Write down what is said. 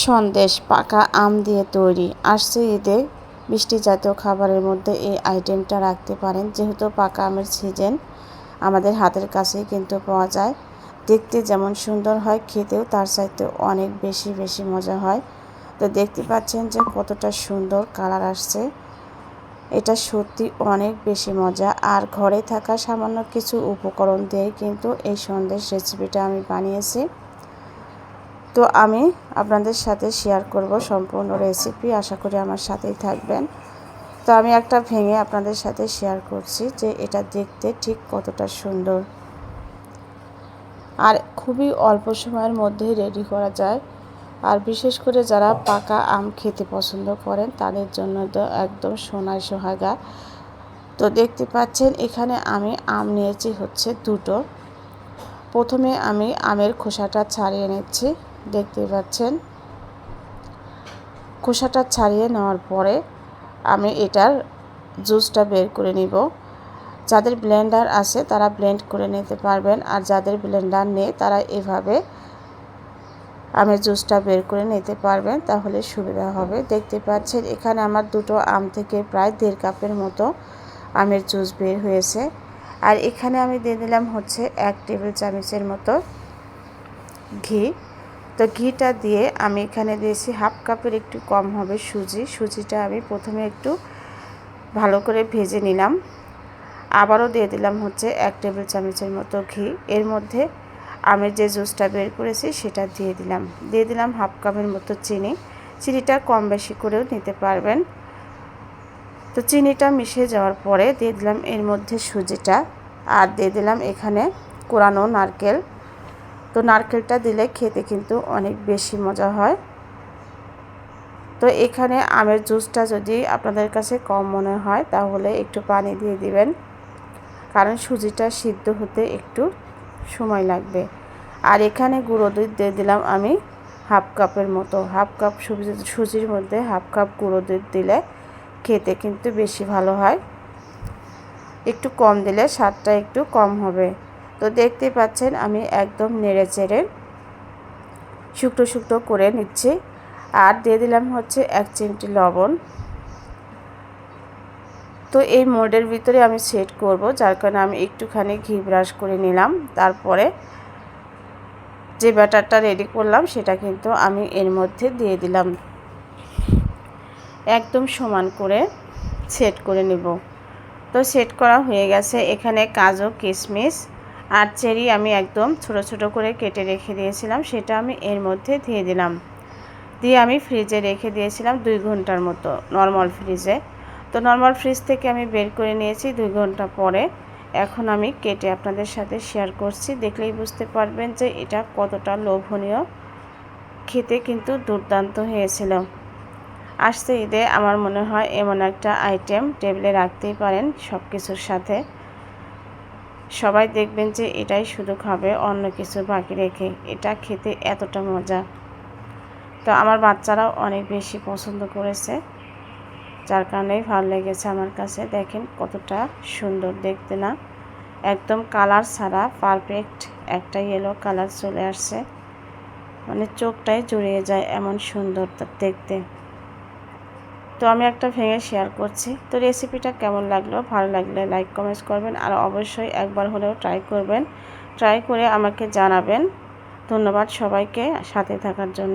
সন্দেশ পাকা আম দিয়ে তৈরি। আসছে ঈদে মিষ্টি জাতীয় খাবারের মধ্যে এই আইটেমটা রাখতে পারেন। যেহেতু পাকা আমের সিজন আমাদের হাতের কাছেই কিন্তু পাওয়া যায়। দেখতে যেমন সুন্দর হয়, খেতেও তার চাইতে অনেক বেশি বেশি মজা হয়। তো দেখতে পাচ্ছেন যে কতটা সুন্দর কালার আসছে। এটা সত্যি অনেক বেশি মজা। আর ঘরে থাকা সামান্য কিছু উপকরণ দিয়েই কিন্তু এই সন্দেশ রেসিপিটা আমি বানিয়েছি। তো আমি আপনাদের সাথে শেয়ার করব সম্পূর্ণ রেসিপি আশা করি আমার সাথেই থাকবেন। তো আমি একটা ভেঙে আপনাদের সাথে শেয়ার করছি যে এটা দেখতে ঠিক কতটা সুন্দর। আর খুবই অল্প সময়ের মধ্যেই রেডি করা যায়। আর বিশেষ করে যারা পাকা আম খেতে পছন্দ করেন, তাদের জন্য তো একদম সোনায় সোহাগা। তো দেখতে পাচ্ছেন, এখানে আমি আম নিয়েছি হচ্ছে দুটো। প্রথমে আমি আমের খোসাটা ছাড়িয়ে নিচ্ছি। দেখতে পাচ্ছেন। খোসাটা ছাড়িয়ে নেওয়ার পরে আমি এটার জুসটা বের করে নিব। যাদের ব্লেন্ডার আছে তারা ব্লেন্ড করে নিতে পারবেন, আর যাদের ব্লেন্ডার নেই তারা এভাবে আমের জুসটা বের করে নিতে পারবেন, তাহলে সুবিধা হবে। দেখতে পাচ্ছেন, এখানে আমার দুটো আম থেকে প্রায় দেড় কাপের মতো আমের জুস বের হয়েছে। আর এখানে আমি দিয়ে দিলাম হচ্ছে এক টেবিল চামচের মতো ঘি। তো ঘিটা দিয়ে আমি এখানে দিয়েছি হাফ কাপের একটু কম হবে সুজি। সুজিটা আমি প্রথমে একটু ভালো করে ভেজে নিলাম। আবারও দিয়ে দিলাম হচ্ছে এক টেবিল চামচের মতো ঘি। এর মধ্যে আমি যে জুসটা বের করেছি সেটা দিয়ে দিলাম। দিয়ে দিলাম হাফ কাপের মতো চিনি। চিনিটা কম বেশি করেও নিতে পারবেন। তো চিনিটা মিশে যাওয়ার পরে দিয়ে দিলাম এর মধ্যে সুজিটা। আর দিয়ে দিলাম এখানে কোরানো নারকেল। তো নারকেলটা দিলে খেতে কিন্তু অনেক বেশি মজা হয়। তো এখানে আমের জুসটা যদি আপনাদের কাছে কম মনে হয়, তাহলে একটু পানি দিয়ে দিবেন। কারণ সুজিটা সিদ্ধ হতে একটু সময় লাগবে। আর এখানে গুঁড়ো দুধ দিয়ে দিলাম আমি হাফ কাপের মতো। হাফ কাপ সুজি, সুজির মধ্যে হাফ কাপ গুঁড়ো দুধ দিলে খেতে কিন্তু বেশি ভালো হয়। একটু কম দিলে স্বাদটা একটু কম হবে। তো দেখতে পাচ্ছেন আমি একদম নেড়ে চেড়ে শুকনো শুকনো করে নিচ্ছি। আর দিয়ে দিলাম হচ্ছে এক চিমটি লবণ। তো এই মোল্ডের ভিতরে আমি সেট করব, যার কারণে আমি একটুখানি ঘি ব্রাশ করে নিলাম। তারপরে যে ব্যাটারটা রেডি করলাম, সেটা কিন্তু আমি এর মধ্যে দিয়ে দিলাম। একদম সমান করে সেট করে নেব। তো সেট করা হয়ে গেছে এখানে কাজু কিশমিশ আর চেরি আমি একদম ছোট ছোট করে কেটে রেখে দিয়েছিলাম, সেটা আমি এর মধ্যে দিয়ে দিলাম। দিয়ে আমি ফ্রিজে রেখে দিয়েছিলাম দুই ঘণ্টার মতো নর্মাল ফ্রিজে তো নর্মাল ফ্রিজ থেকে আমি বের করে নিয়েছি দুই ঘণ্টা পরে। এখন আমি কেটে আপনাদের সাথে শেয়ার করছি, দেখলেই বুঝতে পারবেন যে এটা কতটা লোভনীয়। খেতে কিন্তু দুর্দান্ত হয়েছিল। আসতে ঈদে, আমার মনে হয় এমন একটা আইটেম টেবিলে রাখতেই পারেন সব কিছুর সাথে। সবাই দেখবেন যে এটাই শুধু খাবে, অন্য কিছু বাকি রেখে। এটা খেতে এতটা মজা। তো আমার বাচ্চারাও অনেক বেশি পছন্দ করেছে, যার কারণেই ভালো লেগেছে আমার কাছে। দেখেন কতটা সুন্দর দেখতে না? একদম কালার ছাড়া পারফেক্ট একটা ইয়েলো কালার চলে আসছে। মানে চোখটাই জড়িয়ে যায় এমন সুন্দর দেখতে। তো আমি একটা ভেঙে শেয়ার করছি। তো রেসিপিটা কেমন লাগল? ভালো লাগলে লাইক কমেন্টস করবেন আর অবশ্যই একবার হলেও ট্রাই করবেন। ট্রাই করে আমাকে জানাবেন। ধন্যবাদ সবাইকে, সাথে থাকার জন্য।